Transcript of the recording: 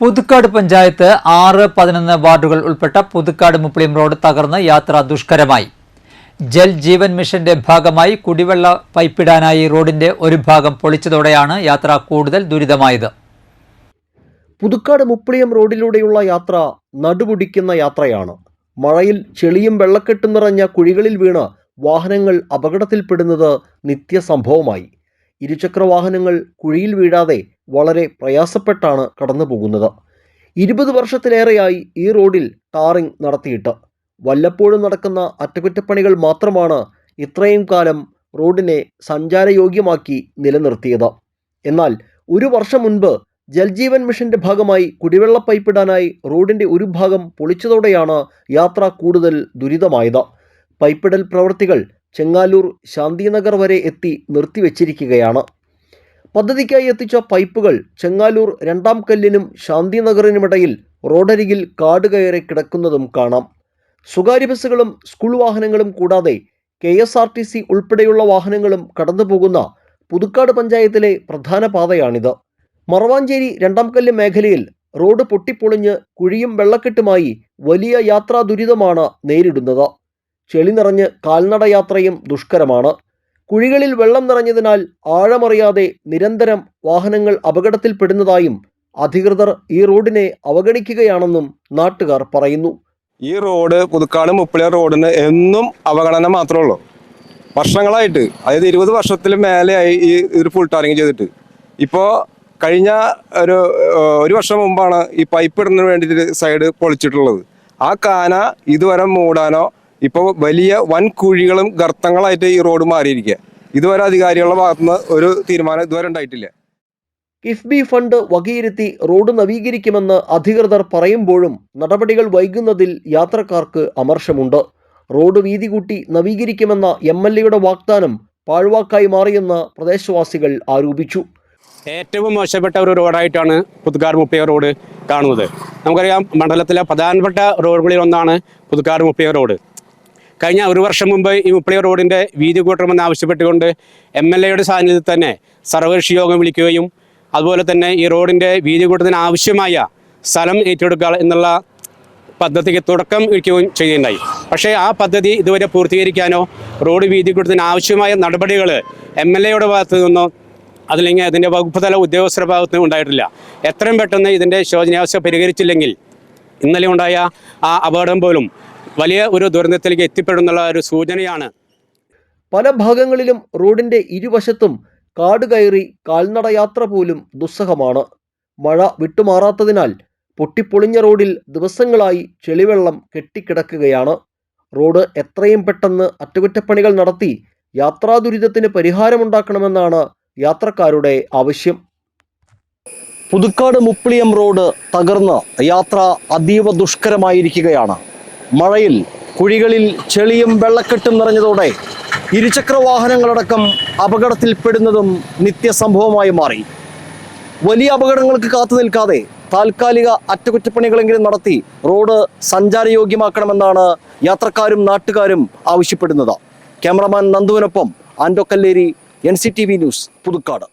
പുതുക്കാട് പഞ്ചായത്ത് ആറ് പതിനൊന്ന് വാർഡുകൾ ഉൾപ്പെട്ട പുതുക്കാട് മുപ്പിളിയും റോഡ് തകർന്ന് യാത്ര ദുഷ്കരമായി. ജൽ ജീവൻ മിഷന്റെ ഭാഗമായി കുടിവെള്ള പൈപ്പിടാനായി റോഡിന്റെ ഒരു ഭാഗം പൊളിച്ചതോടെയാണ് യാത്ര കൂടുതൽ ദുരിതമായത്. പുതുക്കാട് മുപ്പിളിയം റോഡിലൂടെയുള്ള യാത്ര നടുപൊടിക്കുന്ന യാത്രയാണ്. മഴയിൽ ചെളിയും വെള്ളക്കെട്ടും നിറഞ്ഞ കുഴികളിൽ വീണ് വാഹനങ്ങൾ അപകടത്തിൽപ്പെടുന്നത് നിത്യസംഭവമായി. ഇരുചക്ര വാഹനങ്ങൾ കുഴിയിൽ വീഴാതെ വളരെ പ്രയാസപ്പെട്ടാണ് കടന്നു പോകുന്നത്. ഇരുപത് വർഷത്തിലേറെയായി ഈ റോഡിൽ ടാറിംഗ് നടത്തിയിട്ട്. വല്ലപ്പോഴും നടക്കുന്ന അറ്റകുറ്റപ്പണികൾ മാത്രമാണ് ഇത്രയും കാലം റോഡിനെ സഞ്ചാരയോഗ്യമാക്കി നിലനിർത്തിയത്. എന്നാൽ ഒരു വർഷം മുൻപ് ജൽജീവൻ മിഷന്റെ ഭാഗമായി കുടിവെള്ള പൈപ്പിടാനായി റോഡിന്റെ ഒരു ഭാഗം പൊളിച്ചതോടെയാണ് യാത്ര കൂടുതൽ ദുരിതമായത്. പൈപ്പിടൽ പ്രവൃത്തികൾ ചെങ്ങാലൂർ ശാന്തിനഗർ വരെ എത്തി നിർത്തിവെച്ചിരിക്കുകയാണ്. പദ്ധതിക്കായി എത്തിച്ച പൈപ്പുകൾ ചെങ്ങാലൂർ രണ്ടാം കല്ലിനും ശാന്തിനഗറിനുമിടയിൽ റോഡരികിൽ കാട് കയറി കിടക്കുന്നതും കാണാം. സ്വകാര്യ ബസ്സുകളും സ്കൂൾ വാഹനങ്ങളും കൂടാതെ K S R T C ഉൾപ്പെടെയുള്ള വാഹനങ്ങളും കടന്നുപോകുന്ന പുതുക്കാട് പഞ്ചായത്തിലെ പ്രധാന പാതയാണിത്. മറവാഞ്ചേരി രണ്ടാം കല്ല് മേഖലയിൽ റോഡ് പൊട്ടിപ്പൊളിഞ്ഞ് കുഴിയും വെള്ളക്കെട്ടുമായി വലിയ യാത്രാ ദുരിതമാണ് നേരിടുന്നത്. ചെളി നിറഞ്ഞ് കാൽനടയാത്രയും ദുഷ്കരമാണ്. കുഴികളിൽ വെള്ളം നിറഞ്ഞതിനാൽ ആഴമറിയാതെ നിരന്തരം വാഹനങ്ങൾ അപകടത്തിൽപ്പെടുന്നതായും അധികൃതർ ഈ റോഡിനെ അവഗണിക്കുകയാണെന്നും നാട്ടുകാർ പറയുന്നു. ഈ റോഡ് പുതുക്കാട് മുപ്പിളിയ റോഡിന് എന്നും അവഗണന മാത്രമേ ഉള്ളൂ. വർഷങ്ങളായിട്ട് അതായത് ഇരുപത് വർഷത്തിൽ മേലെയായി ഈ ഒരു ഫുൾ ടാറിങ് ചെയ്തിട്ട്. ഇപ്പോൾ കഴിഞ്ഞ ഒരു ഒരു വർഷം മുമ്പാണ് ഈ പൈപ്പ് ഇടുന്നതിന് വേണ്ടിയിട്ട് സൈഡ് പൊളിച്ചിട്ടുള്ളത്. ആ കാന ഇതുവരെ മൂടാനോ ഇപ്പോൾ വലിയ വൻ കുഴികളും ഗർത്തങ്ങളായിട്ട് ഈ റോഡ് മാറിയിരിക്കുക ഇതുവരെ അധികാരികളുടെ ഭാഗത്തുനിന്ന് ഒരു തീരുമാനം ഇതുവരെ ഉണ്ടായിട്ടില്ല. കിഫ്ബി ഫണ്ട് വകയിരുത്തി റോഡ് നവീകരിക്കുമെന്ന് അധികൃതർ പറയുമ്പോഴും നടപടികൾ വൈകുന്നതിൽ യാത്രക്കാർക്ക് അമർഷമുണ്ട്. റോഡ് വീതി കൂട്ടി നവീകരിക്കുമെന്ന എം എൽ എയുടെ വാഗ്ദാനം പാഴ്വാക്കായി മാറിയെന്ന് പ്രദേശവാസികൾ ആരോപിച്ചു. ഏറ്റവും മോശപ്പെട്ട ഒരു റോഡായിട്ടാണ് പുതുക്കാർ മുപ്പയ റോഡ് കാണുന്നത്. നമുക്കറിയാം മണ്ഡലത്തിലെ പ്രധാനപ്പെട്ട റോഡുകളിൽ ഒന്നാണ് പുതുക്കാർ മുപ്പയ റോഡ്. കഴിഞ്ഞ ഒരു വർഷം മുമ്പ് ഈ മുപ്പളിയ റോഡിന്റെ വീതി കൂട്ടണമെന്ന് ആവശ്യപ്പെട്ടുകൊണ്ട് എം എൽ എയുടെ സാന്നിധ്യത്തിൽ തന്നെ സർവകക്ഷി യോഗം വിളിക്കുകയും അതുപോലെ തന്നെ ഈ റോഡിന്റെ വീതി കൂട്ടത്തിന് ആവശ്യമായ സ്ഥലം ഏറ്റെടുക്കുക എന്നുള്ള പദ്ധതിക്ക് തുടക്കം ഇരിക്കുകയും ചെയ്യുകയുണ്ടായി പക്ഷേ ആ പദ്ധതി ഇതുവരെ പൂർത്തീകരിക്കാനോ റോഡ് വീതി കൂട്ടത്തിന് ആവശ്യമായ നടപടികൾ എം എൽ എയുടെ ഭാഗത്തു നിന്നോ അതില്ലെങ്കിൽ അതിന്റെ വകുപ്പ് തല ഉദ്യോഗസ്ഥരുടെ ഭാഗത്ത് ഉണ്ടായിട്ടില്ല. എത്രയും പെട്ടെന്ന് ഇതിന്റെ ശോചനാവസ്ഥ പരിഹരിച്ചില്ലെങ്കിൽ ഇന്നലെ ഉണ്ടായ ആ അപകടം പോലും വലിയ ഒരു ദുരന്തത്തിലേക്ക് എത്തിപ്പെടുന്നുള്ള ഒരു സൂചനയാണ്. പല ഭാഗങ്ങളിലും റോഡിന്റെ ഇരുവശത്തും കാട് കയറി കാൽനടയാത്ര പോലും ദുസ്സഹമാണ്. മഴ വിട്ടുമാറാത്തതിനാൽ പൊട്ടിപ്പൊളിഞ്ഞ റോഡിൽ ദിവസങ്ങളായി ചെളിവെള്ളം കെട്ടിക്കിടക്കുകയാണ്. റോഡ് എത്രയും പെട്ടെന്ന് അറ്റകുറ്റപ്പണികൾ നടത്തി യാത്രാ ദുരിതത്തിന് പരിഹാരമുണ്ടാക്കണമെന്നാണ് യാത്രക്കാരുടെ ആവശ്യം. പുതുക്കാട് മുപ്പിളിയം റോഡ് തകർന്ന് യാത്ര അതീവ ദുഷ്കരമായിരിക്കുകയാണ്. മഴയിൽ കുഴികളിൽ ചെളിയും വെള്ളക്കെട്ടും നിറഞ്ഞതോടെ ഇരുചക്ര വാഹനങ്ങളടക്കം അപകടത്തിൽപ്പെടുന്നതും നിത്യസംഭവമായി മാറി. വലിയ അപകടങ്ങൾക്ക് കാത്തു നിൽക്കാതെ താൽക്കാലിക അറ്റകുറ്റപ്പണികളെങ്കിലും നടത്തി റോഡ് സഞ്ചാരയോഗ്യമാക്കണമെന്നാണ് യാത്രക്കാരും നാട്ടുകാരും ആവശ്യപ്പെടുന്നത്. ക്യാമറമാൻ നന്ദുവിനൊപ്പം ആൻഡോ കല്ലേരി എൻ ന്യൂസ് പുതുക്കാട്.